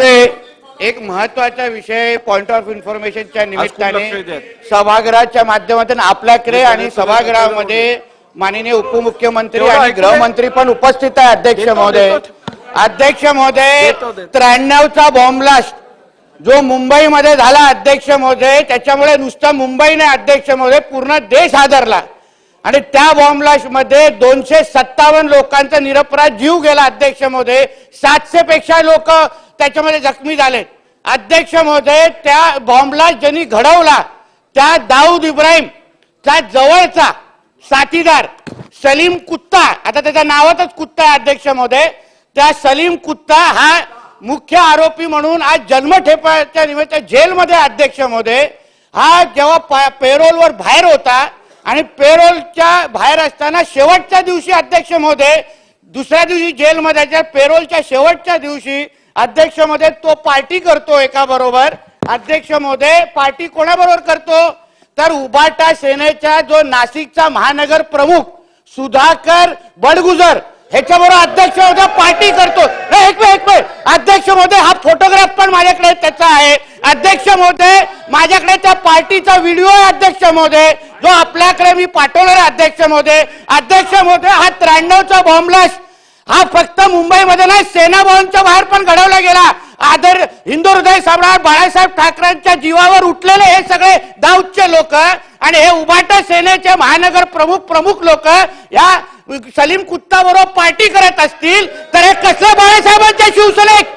नमस्ते एक महत्त्वाचा विषय पॉइंट ऑफ इन्फॉर्मेशनच्या निमित्ताने. सभागृहाच्या माध्यमातून आपल्याकडे आणि सभागृहामध्ये माननीय उपमुख्यमंत्री आणि गृहमंत्री पण उपस्थित आहे अध्यक्ष महोदय. अध्यक्ष महोदय. त्र्याण्णवचा बॉम्ब ब्लास्ट जो मुंबईमध्ये झाला अध्यक्ष महोदय त्याच्यामुळे नुसतं मुंबई नाही अध्यक्ष महोदय पूर्ण देश हादरला आणि त्या बॉम्बमध्ये दोनशे सत्तावन्न लोकांचा निरपराध जीव गेला अध्यक्ष महोदय सातशे पेक्षा लोक त्याच्यामध्ये जखमी झाले अध्यक्ष महोदय त्या बॉम्ब ज्यांनी घडवला त्या दाऊद इब्राहिम त्या जवळचा साथीदार सलीम कुत्ता आता त्याच्या नावातच कुत्ता आहे अध्यक्ष महोदय त्या सलीम कुत्ता हा मुख्य आरोपी म्हणून आज जन्मठेपाच्या निमित्त जेलमध्ये अध्यक्ष महोदय हा जेव्हा पेरोलवर बाहेर होता आणि पेरोलच्या बाहेर असताना शेवटच्या दिवशी अध्यक्ष महोदय दुसऱ्या दिवशी जेलमध्ये पेरोलच्या शेवटच्या दिवशी अध्यक्ष महोदय तो पार्टी करतो एका बरोबर. अध्यक्ष महोदय पार्टी कोणाबरोबर करतो? तर उबाटा सेनेचा जो नाशिकचा महानगर प्रमुख सुधाकर बडगुजर ह्याच्याबरोबर अध्यक्ष महोदय पार्टी करतो. एक वेळ एक वेळ अध्यक्ष महोदय हा फोटोग्राफ पण माझ्याकडे त्याचा आहे. अध्यक्ष महोदय माझ्याकडे त्या पार्टीचा व्हिडिओ आहे अध्यक्ष महोदय जो आपल्याकडे मी पाठवणार आहे अध्यक्ष महोदय अध्यक्ष महोदय हा त्र्याण्णवचा बॉम्बलास्ट हा फक्त मुंबईमध्ये नाही सेना भवनच्या बाहेर पण घडवला गेला. आदर हिंदू हृदय सम्राट बाळासाहेब ठाकरेंच्या जीवावर उठलेले हे सगळे दाऊदचे लोक आणि हे उभाट सेनेचे महानगर प्रमुख प्रमुख लोक या सलीम कुत्ता बरोबर पार्टी करत असतील तर हे कसं बाळासाहेबांच्या शिवसेनेक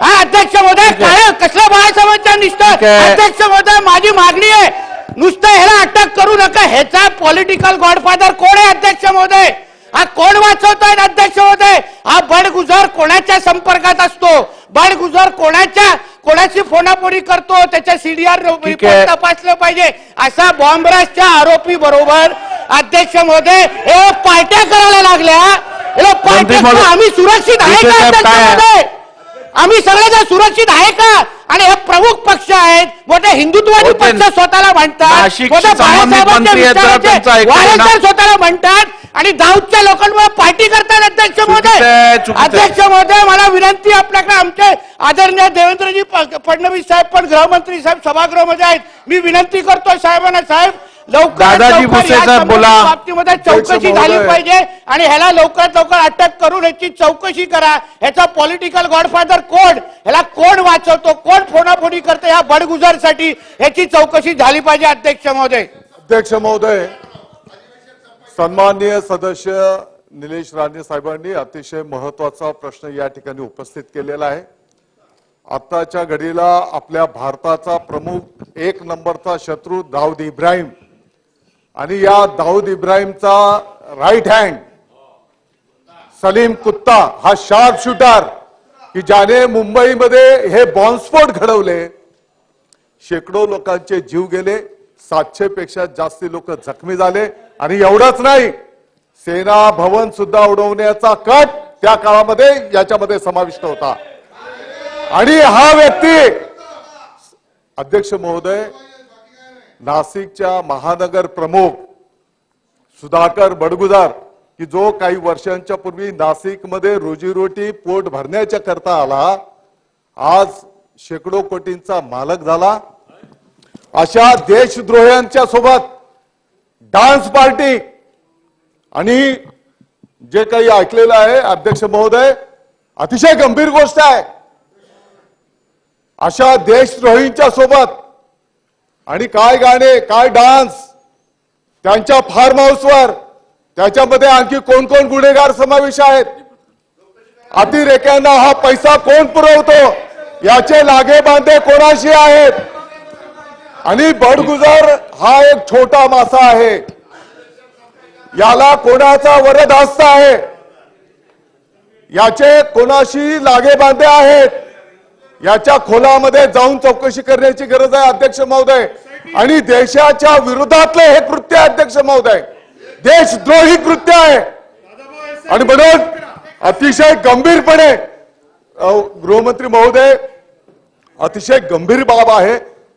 हा अध्यक्ष महोदय काय कसल्या बाळासाहेबांच्या निष्ठा? ठीक आहे. अध्यक्ष महोदय माझी मागणी आहे. नुसतं ह्याला अटक करू नका. ह्याचा पॉलिटिकल गॉडफादर कोण आहे अध्यक्ष महोदय? हा कोण वाचवतोय अध्यक्ष महोदय? हा बडगुजर कोणाच्या संपर्कात असतो? बडगुजर कोणाच्या कोणाची फोनाफोनी करतो? त्याच्या सीडीआर ठीक आहे. तपासलं पाहिजे. असा बॉम्बराजच्या आरोपी बरोबर अध्यक्ष महोदय हे पार्ट्या करायला लागल्या. हे पार्ट्या महोदय, आम्ही सुरक्षित आहे का साहेब, अध्यक्ष काय? महोदय? आम्ही सगळेजण सुरक्षित आहे का? आणि हे प्रमुख पक्ष आहेत. मोठे हिंदुत्ववादी होते. पक्ष स्वतःला म्हणतात. मोठे स्वतःला म्हणतात. आणि दाऊदच्या लोकांमुळे पार्टी करतात अध्यक्ष महोदय. अध्यक्ष महोदय मला विनंती आपल्याकडे. आमचे आदरणीय देवेंद्रजी फडणवीस साहेब पण गृहमंत्री साहेब सभागृहामध्ये आहेत. मी विनंती करतो साहेबांना. साहेब दादाजी भुसे साहेब बोला. बाबतीमध्ये चौकशी झाली. पाहिजे आणि ह्याला लवकरात लवकर अटक करून याची चौकशी करा. ह्याचा पॉलिटिकल गॉडफादर कोण? ह्याला कोण वाचवतो? कोण फोनाफोनी करतो ह्या बडगुजरसाठी? ह्याची चौकशी झाली पाहिजे अध्यक्ष महोदय. अध्यक्ष महोदय सन्माननीय सदस्य निलेश राणे साहेबांनी अतिशय महत्त्वाचा प्रश्न या ठिकाणी उपस्थित केलेला आहे. आताच्या घडीला आपल्या भारताचा प्रमुख एक नंबरचा शत्रू दाऊद इब्राहिम आणि या दाऊद इब्राहिमचा राईट हँड सलीम कुत्ता हा शार्प शूटर की ज्याने मुंबईमध्ये हे बॉम्बस्फोट घडवले शेकडो लोकांचे जीव गेले सातशे पेक्षा जास्ती लोक जखमी झाले आणि एवढंच नाही सेना भवन सुद्धा उडवण्याचा कट त्या काळामध्ये याच्यामध्ये समाविष्ट होता. आणि हा व्यक्ती अध्यक्ष महोदय नाशिकच्या महानगर प्रमुख सुधाकर बडगुजार की जो काही वर्षांच्या पूर्वी नाशिकमध्ये रोजीरोटी पोट भरण्याच्या करता आला आज शेकडो कोटींचा मालक झाला. अशा देशद्रोह्यांच्या सोबत डान्स पार्टी आणि जे काही ऐकलेलं आहे अध्यक्ष महोदय अतिशय गंभीर गोष्ट आहे. अशा देशद्रोहींच्या सोबत आणि काय गाणे काय डान्स त्यांच्या फार्म हाऊसवर त्याच्यामध्ये आणखी कोण कोण गुन्हेगार समावेश आहेत? अतिरेक्यांना हा पैसा कोण पुरवतो? याचे लागे बांधे कोणाशी आहेत? आणि बडगुजर हा एक छोटा मासा आहे. याला कोणाचा वरद हस्त आहे? याचे कोणाशी लागे बांधे आहेत? याच्या खोलामध्ये जाऊन चौकशी करण्याची गरज आहे अध्यक्ष महोदय. आणि देशाच्या विरोधातले हे कृत्य आहे अध्यक्ष महोदय. देशद्रोही कृत्य आहे. आणि म्हणून अतिशय गंभीरपणे गृहमंत्री महोदय अतिशय गंभीर बाब आहे.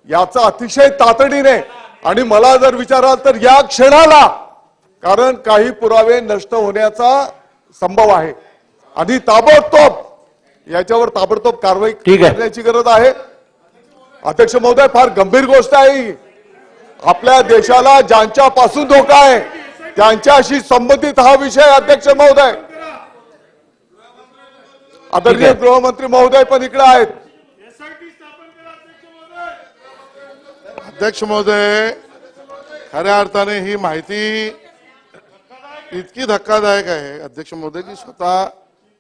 याचा अतिशय तातडीने आणि मला जर विचाराल तर या क्षणाला कारण काही पुरावे नष्ट होण्याचा संभव आहे. आणि ताबडतोब याच्यावर ताबडतोब कारवाई. करण्याची गरज आहे. अध्यक्ष महोदय फार गंभीर गोष्ट आहे ही. आपल्या देशाला ज्यांच्यापासून धोका आहे त्यांच्याशी संबंधित हा विषय अध्यक्ष महोदय. आदरणीय गृहमंत्री महोदय पण इकडे आहेत. अध्यक्ष महोदय खऱ्या अर्थाने ही माहिती इतकी धक्कादायक आहे. अध्यक्ष महोदय की स्वतः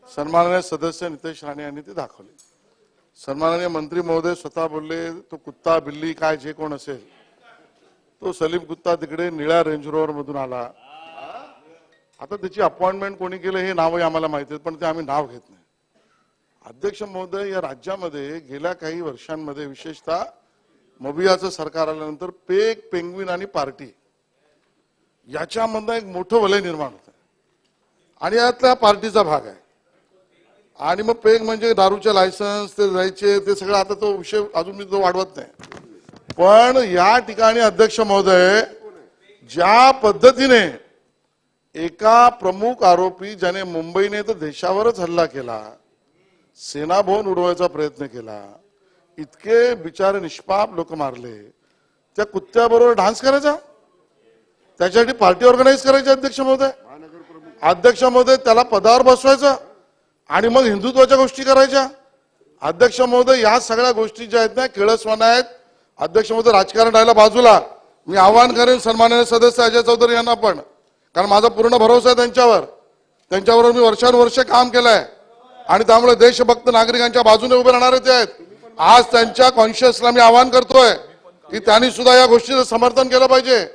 सन्माननीय सदस्य नितेश राणे यांनी ते दाखवले. सन्माननीय मंत्री महोदय स्वतः बोलले तो कुत्ता बिल्ली काय जे कोण असेल तो सलीम कुत्ता तिकडे निळ्या रेंज रोवर मधून आला. आता त्याची अपॉइंटमेंट कोणी केलं हे नावही आम्हाला माहिती आहे पण ते आम्ही नाव घेत नाही. अध्यक्ष महोदय या राज्यामध्ये गेल्या काही वर्षांमध्ये विशेषतः मबियाचं सरकार आल्यानंतर पेक पेंग्विन आणि पार्टी याच्यामधनं एक मोठं वलय निर्माण होत. आणि यातल्या पार्टीचा भाग आहे. आणि मग पेग म्हणजे दारूचे लायसन्स ते जायचे ते सगळं आता तो विषय अजून मी तो वाढवत नाही. पण या ठिकाणी अध्यक्ष महोदय ज्या पद्धतीने एका प्रमुख आरोपी ज्याने मुंबईने तर देशावरच हल्ला केला सेनाभवन उडवायचा प्रयत्न केला इतके बिचारे निष्पाप लोक मारले त्या कुत्त्याबरोबर डान्स करायचा? त्याच्यासाठी पार्टी ऑर्गनाईज करायची अध्यक्ष महोदय? अध्यक्ष महोदय त्याला पदावर बसवायचं? आणि मग हिंदुत्वाच्या गोष्टी करायच्या? अध्यक्ष महोदय या सगळ्या गोष्टी ज्या आहेत ना केळस्वाना आहेत अध्यक्ष महोदय राजकारण राहिला बाजूला. मी आवाहन करेन सन्माननीय सदस्य अजय चौधरी यांना पण. कारण माझा पूर्ण भरोसा आहे त्यांच्यावर. त्यांच्याबरोबर मी वर्षानुवर्ष काम केलंय. आणि त्यामुळे देशभक्त नागरिकांच्या बाजूने उभे राहणारे ते आहेत. आज त्यांच्या कॉन्शियसला मी आवाहन करतोय की त्यांनी सुद्धा या गोष्टीचं समर्थन केलं पाहिजे.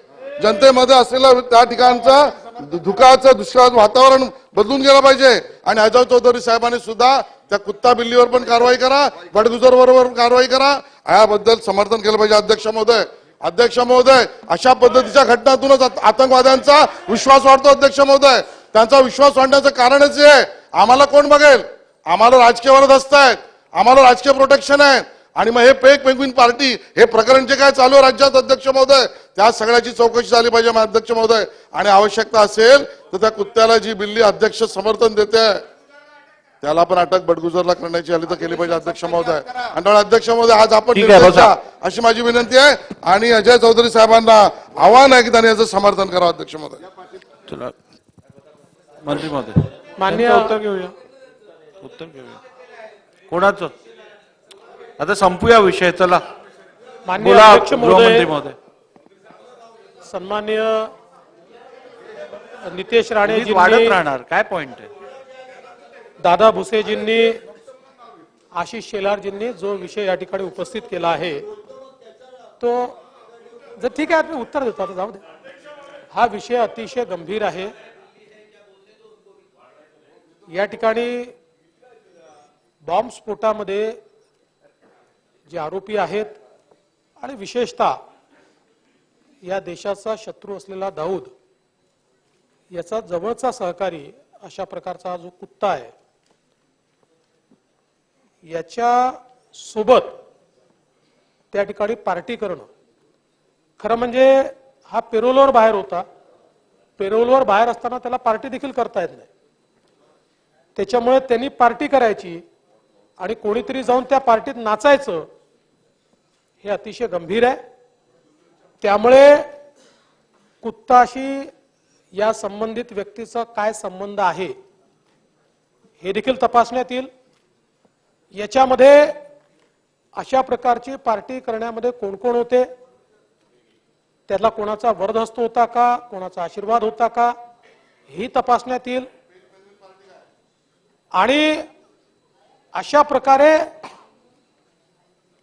जनतेमध्ये असलेलं त्या ठिकाणचं धुकाचं दुष्काळ वातावरण बदलून गेलं पाहिजे. आणि अजय चौधरी साहेबांनी सुद्धा त्या कुत्ता बिल्लीवर पण कारवाई करा बडगुजर बरोबर कारवाई करा. याबद्दल समर्थन केलं पाहिजे अध्यक्ष महोदय. अध्यक्ष महोदय अशा पद्धतीच्या घटनातूनच आतंकवाद्यांचा विश्वास वाढतो अध्यक्ष महोदय. त्यांचा विश्वास वाढण्याचं कारणच आहे आम्हाला कोण बघेल? आम्हाला राजकीय वरद आहेत आम्हाला राजकीय प्रोटेक्शन आहे आणि मग हे पेक पेंग्विन पार्टी हे प्रकरण जे काय चालू आहे राज्यात अध्यक्ष महोदय त्या सगळ्याची चौकशी झाली पाहिजे मग अध्यक्ष महोदय. आणि आवश्यकता असेल तर त्या कुत्त्याला जी बिल्ली अध्यक्ष समर्थन देते त्याला पण अटक बडगुजरला करण्याची आली तर केली पाहिजे अध्यक्ष महोदय. आणि त्यामुळे अध्यक्ष महोदय आज आपण अशी माझी विनंती आहे. आणि अजय चौधरी साहेबांना आव्हान आहे की त्यांनी याचं समर्थन करावं अध्यक्ष महोदय. चला. मंत्री महोदय. मान्य- उत्तर घेऊया. उत्तर घेऊया. कोणाचं? आता संपूया विषय चला. महोदय. सन्मान्य नितेश उगीच वाढत राहणार काय पॉइंट आहे? दादा भुसेजींनी आशिष शेलारजींनी जो विषय या ठिकाणी उपस्थित केला आहे तो जर ठीक आहे मी उत्तर देतो आता जाऊ दे. हा विषय अतिशय गंभीर आहे. या ठिकाणी बॉम्बस्फोटामध्ये जे आरोपी आहेत आणि विशेषतः या देशाचा शत्रू असलेला दाऊद याचा जवळचा सहकारी अशा प्रकारचा हा जो कुत्ता आहे याच्या सोबत त्या ठिकाणी पार्टी करणं. खरं म्हणजे हा पेरोलवर बाहेर होता. पेरोलवर बाहेर असताना त्याला पार्टी देखील करता येत नाही. त्याच्यामुळे त्यांनी पार्टी करायची आणि कोणीतरी जाऊन त्या पार्टीत नाचायचं हे अतिशय गंभीर आहे. त्यामुळे कुत्ताशी या संबंधित व्यक्तीचा काय संबंध आहे हे देखील तपासण्यात येईल. याच्यामध्ये अशा प्रकारची पार्टी करण्यामध्ये कोण कोण होते? त्याला कोणाचा वरदहस्त होता का? कोणाचा आशीर्वाद होता का? ही तपासण्यात येईल. आणि अशा प्रकारे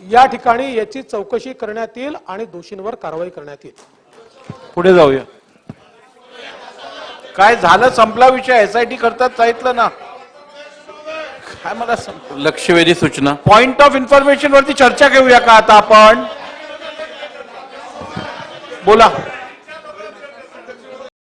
या ठिकाणी याची चौकशी करण्यात येईल आणि दोषींवर कारवाई करण्यात येईल. पुढे जाऊया. काय झालं संपला विषय? एसआयटी करतात सांगितलं ना. काय मला लक्षवेधी सूचना. पॉइंट ऑफ इन्फॉर्मेशन वरती चर्चा घेऊया का आता आपण? बोला.